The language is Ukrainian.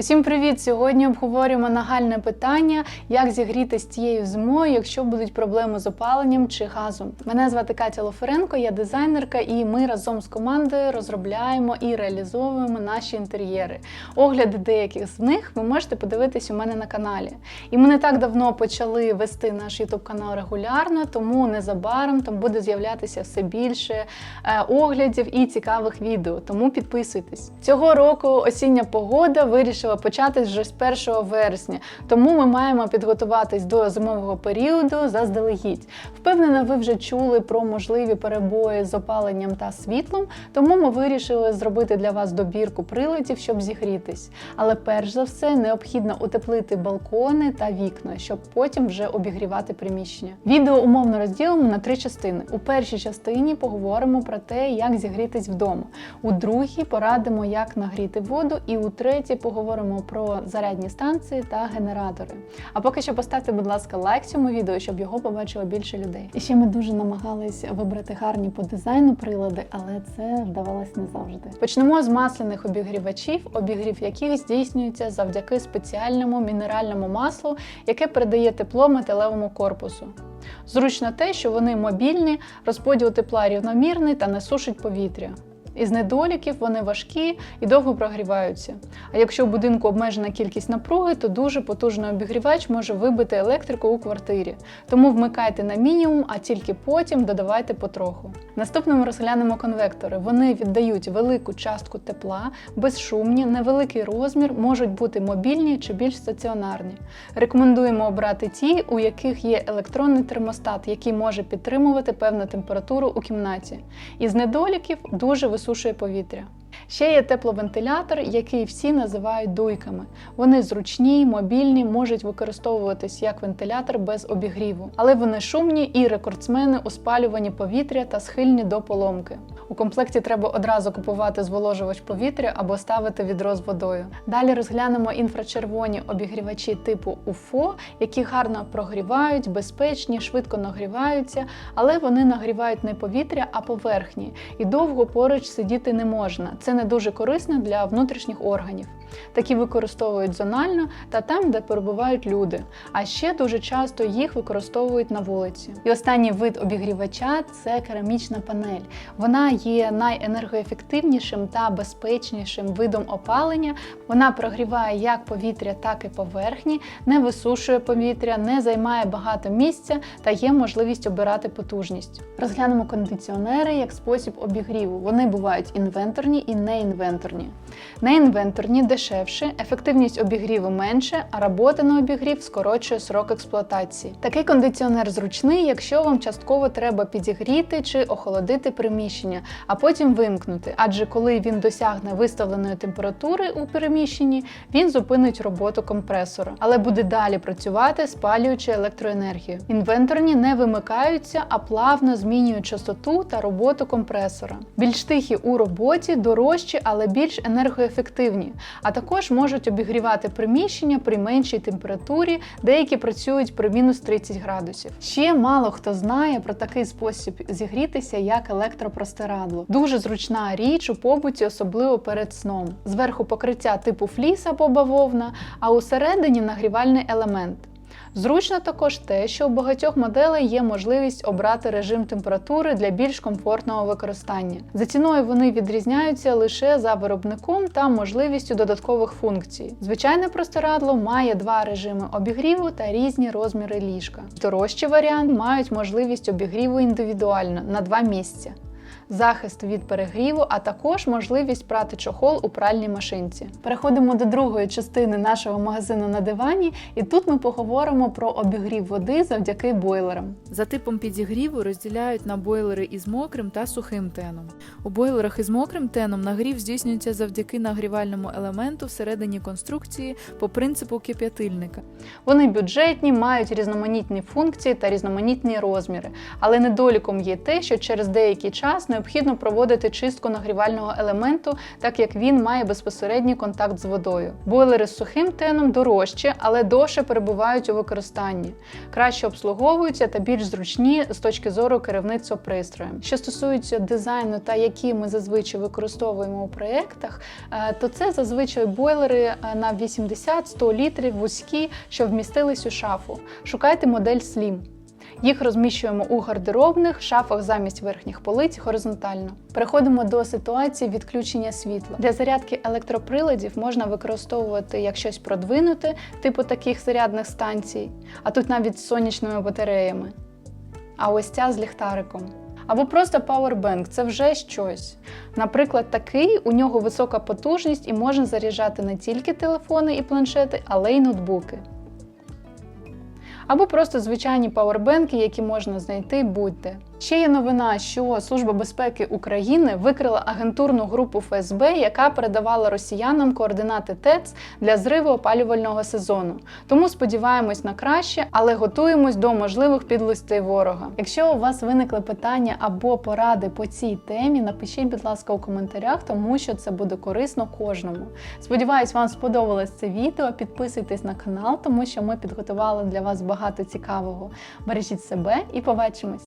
Усім привіт! Сьогодні обговорюємо нагальне питання, як зігрітись цією зимою, якщо будуть проблеми з опаленням чи газом. Мене звати Катя Лоференко, я дизайнерка, і ми разом з командою розробляємо і реалізовуємо наші інтер'єри. Огляди деяких з них ви можете подивитись у мене на каналі. І ми не так давно почали вести наш YouTube канал регулярно, тому незабаром там буде з'являтися все більше е, оглядів і цікавих відео. Тому підписуйтесь. Цього року осіння погода вирішила початись вже з 1 вересня, тому ми маємо підготуватись до зимового періоду заздалегідь. Впевнена, ви вже чули про можливі перебої з опаленням та світлом, тому ми вирішили зробити для вас добірку приладів, щоб зігрітись. Але перш за все необхідно утеплити балкони та вікна, щоб потім вже обігрівати приміщення. Відео умовно розділимо на три частини. У першій частині поговоримо про те, як зігрітись вдома. У другій порадимо, як нагріти воду, і у третій поговоримо про зарядні станції та генератори. А поки що поставте, будь ласка, лайк цьому відео, щоб його побачило більше людей. І ще ми дуже намагались вибрати гарні по дизайну прилади, але це вдавалось не завжди. Почнемо з масляних обігрівачів, обігрів яких здійснюється завдяки спеціальному мінеральному маслу, яке передає тепло металевому корпусу. Зручно те, що вони мобільні, розподіл тепла рівномірний та не сушить повітря. Із недоліків вони важкі і довго прогріваються. А якщо у будинку обмежена кількість напруги, то дуже потужний обігрівач може вибити електрику у квартирі. Тому вмикайте на мінімум, а тільки потім додавайте потроху. Наступним розглянемо конвектори. Вони віддають велику частку тепла, безшумні, невеликий розмір, можуть бути мобільні чи більш стаціонарні. Рекомендуємо обрати ті, у яких є електронний термостат, який може підтримувати певну температуру у кімнаті. Із недоліків дуже висушує повітря. Ще є тепловентилятор, який всі називають дуйками. Вони зручні, мобільні, можуть використовуватись як вентилятор без обігріву, але вони шумні і рекордсмени у спалюванні повітря та схильні до поломки. У комплекті треба одразу купувати зволожувач повітря або ставити відро з водою. Далі розглянемо інфрачервоні обігрівачі типу УФО, які гарно прогрівають, безпечні, швидко нагріваються, але вони нагрівають не повітря, а поверхні, і довго поруч сидіти не можна. Це не дуже корисно для внутрішніх органів. Такі використовують зонально та там, де перебувають люди. А ще дуже часто їх використовують на вулиці. І останній вид обігрівача це керамічна панель. Вона є найенергоефективнішим та безпечнішим видом опалення. Вона прогріває як повітря, так і поверхні, не висушує повітря, не займає багато місця та є можливість обирати потужність. Розглянемо кондиціонери як спосіб обігріву. Вони бувають інвенторні і неінвенторні. Неінвенторні дешевше, ефективність обігріву менше, а робота на обігрів скорочує срок експлуатації. Такий кондиціонер зручний, якщо вам частково треба підігріти чи охолодити приміщення, а потім вимкнути. Адже коли він досягне виставленої температури у переміщенні, він зупинить роботу компресора, але буде далі працювати, спалюючи електроенергію. Інвенторні не вимикаються, а плавно змінюють частоту та роботу компресора. Більш тихі у роботі, дорожчі, але більш енергоефективні, а також можуть обігрівати приміщення при меншій температурі, деякі працюють при мінус 30 градусів. Ще мало хто знає про такий спосіб зігрітися, як електропростирадло. Дуже зручна річ у побуті, особливо перед сном. Зверху покриття типу фліс або бавовна, а усередині нагрівальний елемент. Зручно також те, що у багатьох моделей є можливість обрати режим температури для більш комфортного використання. За ціною вони відрізняються лише за виробником та можливістю додаткових функцій. Звичайне простирадло має два режими обігріву та різні розміри ліжка. Дорожчий варіант мають можливість обігріву індивідуально на два місця. Захист від перегріву, а також можливість прати чохол у пральній машинці. Переходимо до другої частини нашого магазину на дивані, і тут ми поговоримо про обігрів води завдяки бойлерам. За типом підігріву розділяють на бойлери із мокрим та сухим теном. У бойлерах із мокрим теном нагрів здійснюється завдяки нагрівальному елементу всередині конструкції по принципу кип'ятильника. Вони бюджетні, мають різноманітні функції та різноманітні розміри, але недоліком є те, що через деякий час необхідно необхідно проводити чистку нагрівального елементу, так як він має безпосередній контакт з водою. Бойлери з сухим теном дорожчі, але довше перебувають у використанні, краще обслуговуються та більш зручні з точки зору керівництва пристроєм. Що стосується дизайну та які ми зазвичай використовуємо у проєктах, е, то це зазвичай бойлери е, на 80-100 літрів вузькі, що вмістились у шафу. Шукайте модель Slim. Їх розміщуємо у гардеробних шафах замість верхніх полиць горизонтально. Переходимо до ситуації відключення світла. Для зарядки електроприладів можна використовувати як щось продвинуте, типу таких зарядних станцій, а тут навіть з сонячними батареями. А ось ця з ліхтариком. Або просто Powerbank – це вже щось. Наприклад, такий у нього висока потужність і можна заряджати не тільки телефони і планшети, але й ноутбуки. Або просто звичайні пауербенки, які можна знайти будь-де. Ще є новина, що Служба безпеки України викрила агентурну групу ФСБ, яка передавала росіянам координати ТЕЦ для зриву опалювального сезону. Тому сподіваємось на краще, але готуємось до можливих підлостей ворога. Якщо у вас виникли питання або поради по цій темі, напишіть, будь ласка, у коментарях, тому що це буде корисно кожному. Сподіваюсь, вам сподобалось це відео. Підписуйтесь на канал, тому що ми підготували для вас багато цікавого. Бережіть себе і побачимось!